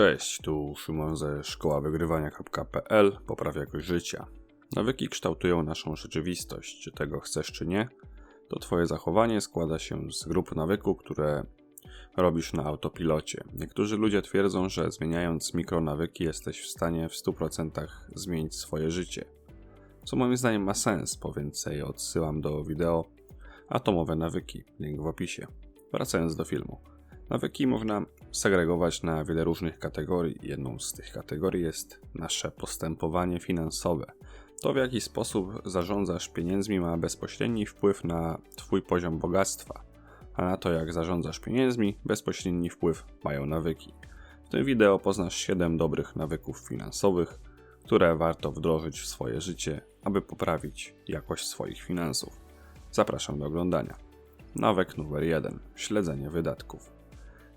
Cześć, tu Szymon ze szkoła wygrywania.pl jakość życia. Nawyki kształtują naszą rzeczywistość, czy tego chcesz, czy nie. To Twoje zachowanie składa się z grup nawyków, które robisz na autopilocie. Niektórzy ludzie twierdzą, że zmieniając mikronawyki jesteś w stanie w 100% zmienić swoje życie. Co moim zdaniem ma sens, po więcej odsyłam do wideo Atomowe nawyki, link w opisie. Wracając do filmu. Nawyki można segregować na wiele różnych kategorii. Jedną z tych kategorii jest nasze postępowanie finansowe. To, w jaki sposób zarządzasz pieniędzmi, ma bezpośredni wpływ na Twój poziom bogactwa, a na to, jak zarządzasz pieniędzmi, bezpośredni wpływ mają nawyki. W tym wideo poznasz 7 dobrych nawyków finansowych, które warto wdrożyć w swoje życie, aby poprawić jakość swoich finansów. Zapraszam do oglądania. Nawyk numer 1: śledzenie wydatków.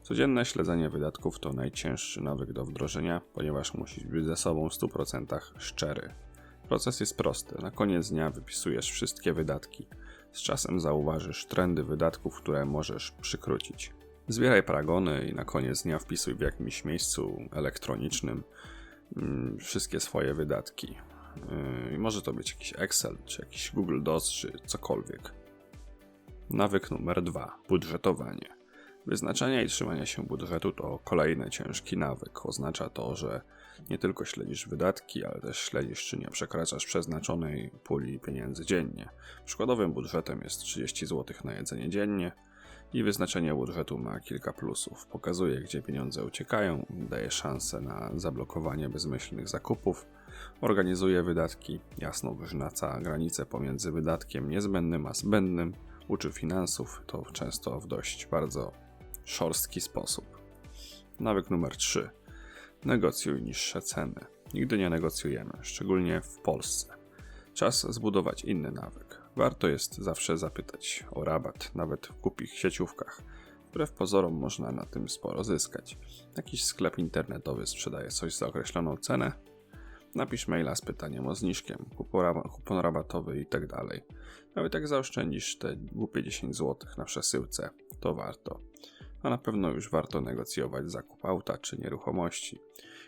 Codzienne śledzenie wydatków to najcięższy nawyk do wdrożenia, ponieważ musisz być ze sobą w 100% szczery. Proces jest prosty. Na koniec dnia wypisujesz wszystkie wydatki. Z czasem zauważysz trendy wydatków, które możesz przykrócić. Zbieraj paragony i na koniec dnia wpisuj w jakimś miejscu elektronicznym mm, wszystkie swoje wydatki. Yy, może to być jakiś Excel, czy jakiś Google Docs, czy cokolwiek. Nawyk numer dwa: budżetowanie. Wyznaczanie i trzymanie się budżetu to kolejny ciężki nawyk. Oznacza to, że nie tylko śledzisz wydatki, ale też śledzisz, czy nie przekraczasz przeznaczonej puli pieniędzy dziennie. Przykładowym budżetem jest 30 zł na jedzenie dziennie i wyznaczenie budżetu ma kilka plusów. Pokazuje, gdzie pieniądze uciekają, daje szansę na zablokowanie bezmyślnych zakupów, organizuje wydatki, jasno wyznacza granicę pomiędzy wydatkiem niezbędnym a zbędnym, uczy finansów, to często w dość bardzo szorstki sposób. Nawyk numer 3. Negocjuj niższe ceny. Nigdy nie negocjujemy, szczególnie w Polsce. Czas zbudować inny nawyk. Warto jest zawsze zapytać o rabat, nawet w głupich sieciówkach. Wbrew pozorom można na tym sporo zyskać. Jakiś sklep internetowy sprzedaje coś za określoną cenę, Napisz maila z pytaniem o zniżkę, kupon rabatowy itd. Tak Nawet jak zaoszczędzisz te głupie 10 zł na przesyłce, to warto. A na pewno już warto negocjować zakup auta czy nieruchomości.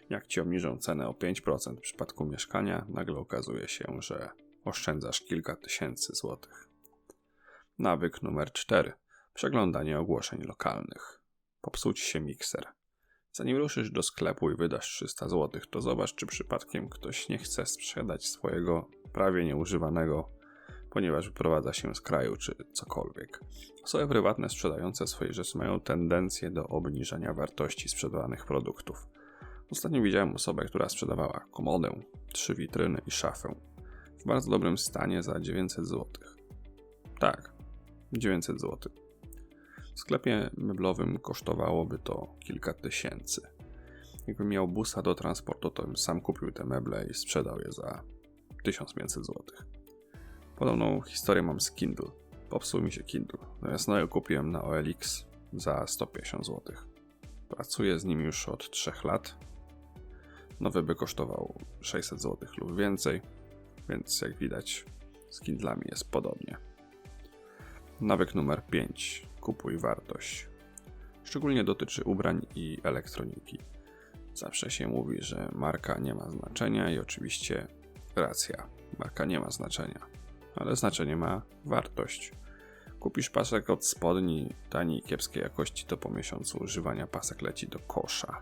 Jak ci obniżą cenę o 5% w przypadku mieszkania, nagle okazuje się, że oszczędzasz kilka tysięcy złotych. Nawyk numer 4. Przeglądanie ogłoszeń lokalnych. Popsuł ci się mikser. Zanim ruszysz do sklepu i wydasz 300 zł, to zobacz, czy przypadkiem ktoś nie chce sprzedać swojego prawie nieużywanego, ponieważ wyprowadza się z kraju czy cokolwiek. Osoby prywatne sprzedające swoje rzeczy mają tendencję do obniżania wartości sprzedawanych produktów. Ostatnio widziałem osobę, która sprzedawała komodę, trzy witryny i szafę w bardzo dobrym stanie za 900 zł. Tak, 900 zł. W sklepie meblowym kosztowałoby to kilka tysięcy. Jakbym miał busa do transportu, to bym sam kupił te meble i sprzedał je za 1500 zł. Podobną historię mam z Kindle. Popsuł mi się Kindle. Natomiast no, kupiłem na OLX za 150 zł. Pracuję z nim już od 3 lat. Nowy by kosztował 600 zł lub więcej, więc jak widać z Kindlami jest podobnie. Nawyk numer 5 kupuj wartość. Szczególnie dotyczy ubrań i elektroniki. Zawsze się mówi, że marka nie ma znaczenia i oczywiście racja. Marka nie ma znaczenia, ale znaczenie ma wartość. Kupisz pasek od spodni taniej kiepskiej jakości, to po miesiącu używania pasek leci do kosza.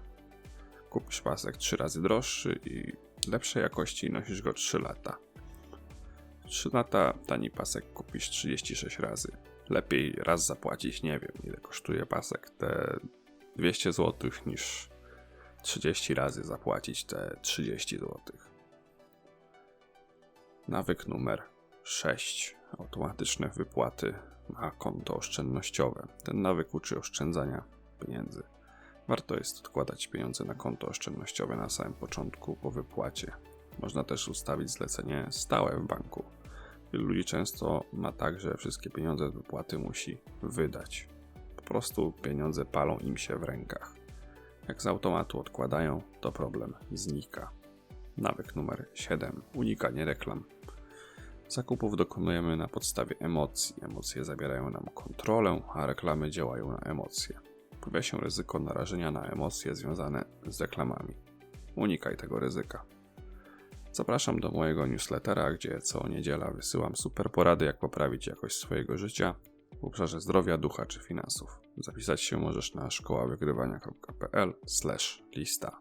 Kupisz pasek trzy razy droższy i lepszej jakości i nosisz go 3 lata. 3 lata tani pasek kupisz 36 razy lepiej raz zapłacić, nie wiem ile kosztuje pasek, te 200 zł niż 30 razy zapłacić te 30 zł. Nawyk numer 6. Automatyczne wypłaty na konto oszczędnościowe. Ten nawyk uczy oszczędzania pieniędzy. Warto jest odkładać pieniądze na konto oszczędnościowe na samym początku po wypłacie. Można też ustawić zlecenie stałe w banku Wielu ludzi często ma tak, że wszystkie pieniądze z wypłaty musi wydać. Po prostu pieniądze palą im się w rękach. Jak z automatu odkładają, to problem znika. Nawyk numer 7. Unikanie reklam. Zakupów dokonujemy na podstawie emocji. Emocje zabierają nam kontrolę, a reklamy działają na emocje. pojawia się ryzyko narażenia na emocje związane z reklamami. Unikaj tego ryzyka. Zapraszam do mojego newslettera, gdzie co niedziela wysyłam super porady, jak poprawić jakość swojego życia w obszarze zdrowia, ducha czy finansów. Zapisać się możesz na szkoławygrywania.pl/lista.